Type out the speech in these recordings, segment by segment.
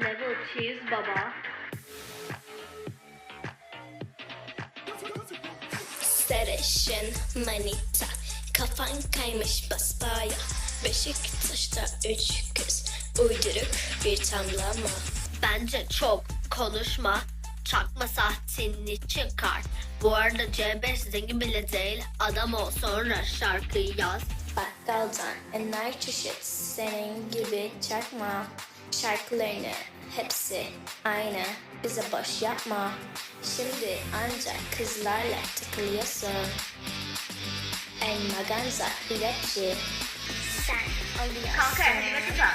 Level cheese baba. Sarışın manita Kafan kaymış basbaya Beşiktaş'ta üç kız Uyduruk bir tamlama Bence çok konuşma. Çakma sahtini çıkar. Bu arada C5 zengin bile değil. Adam ol sonra şarkı yaz. Bakkaldan ener çeşit Senin gibi çakma Şarkılarını hepsi aynı. Bize boş yapma. Şimdi ancak kızlarla takılıyorsun. En maganza rapçi Sen oluyorsun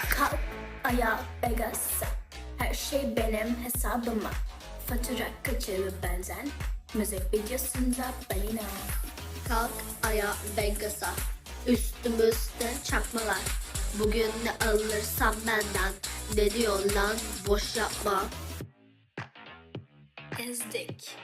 Kalk ayağa Vegas'a Her şey benim hesabıma. Fatura kaçırır benden. Müzik videosunda balina. Kalk aya Vegas'a. Üstümüzde çakmalar. Bugün ne alırsam benden. Ne diyor lan boş yapma. ezdik.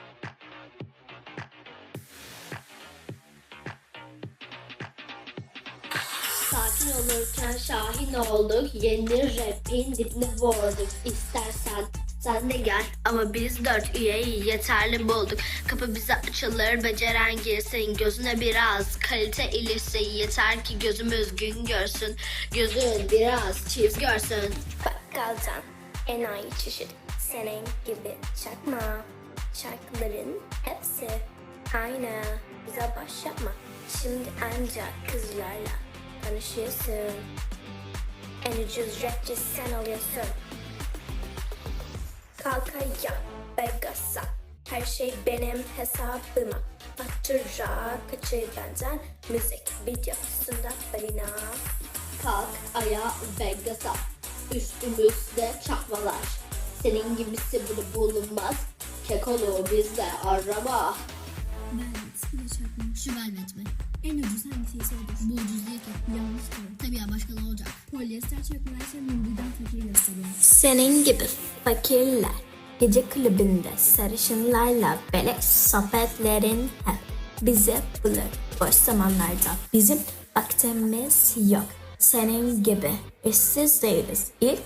Sakin olurken şahin olduk. Yeni rapin dibine vurduk. İstersen sen de gel ama biz dört üyeyi yeterli bulduk. Kapı bize açılır beceren girsin. Gözüne biraz kalite ilirsin. Yeter ki gözümüz gün görsün. Gözün biraz çiz görsün. Bakkaldan enayi çeşit senin gibi çakma. Şarkıların hepsi aynı. Bize boş yapma. Şimdi ancak kızlarla tanışıyorsun. En ucuz rapçi sen oluyorsun. Kalk ayağa Vegas'a. Her şey benim hesabıma. Fatura kaçır benden. Müzik videosunda balina. Kalk aya Vegas'a. Üstümüzde çakmalar. Senin gibisi burada bulunmaz. Kekolu bizde. Velvet, bir de çakma. Şu velvet mi? En ucuz hangisi odur? Bu ucuz değil ki. Yanlış doğru. Tabii ya başka ne olacak? Polyester çakmalar ise Nuri'den fakir gösteriyor. Senin gibi fakirler gece kulübünde sarışınlarla beleş sohbetlerin hep bizi bulur boş zamanlarda. Bizim vaktimiz yok. Senin gibi işsiz değiliz. İlk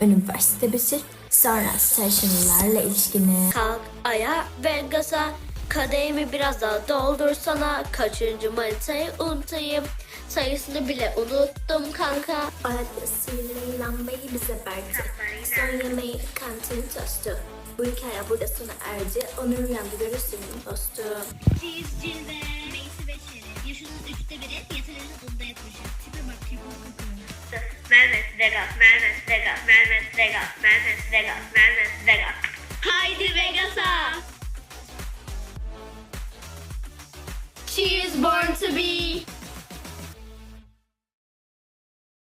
üniversite bitir, sonra sarışınlarla ilişkini. Kalk aya Vegas'a. Kadehimi biraz daha doldursana. Kaçıncı manitayı unutayım. Sayısını bile unuttum kanka. Adresiyle lambayı bize verdi. Son yemeği kantin tostu. Bu hikaye burada sona erdi. Onu rüyanda görürsün dostum. Cheese, cilve, meysi ve çeri. Yaşının üçte biri yeterince bunda yatmışım. Madness, She is born to be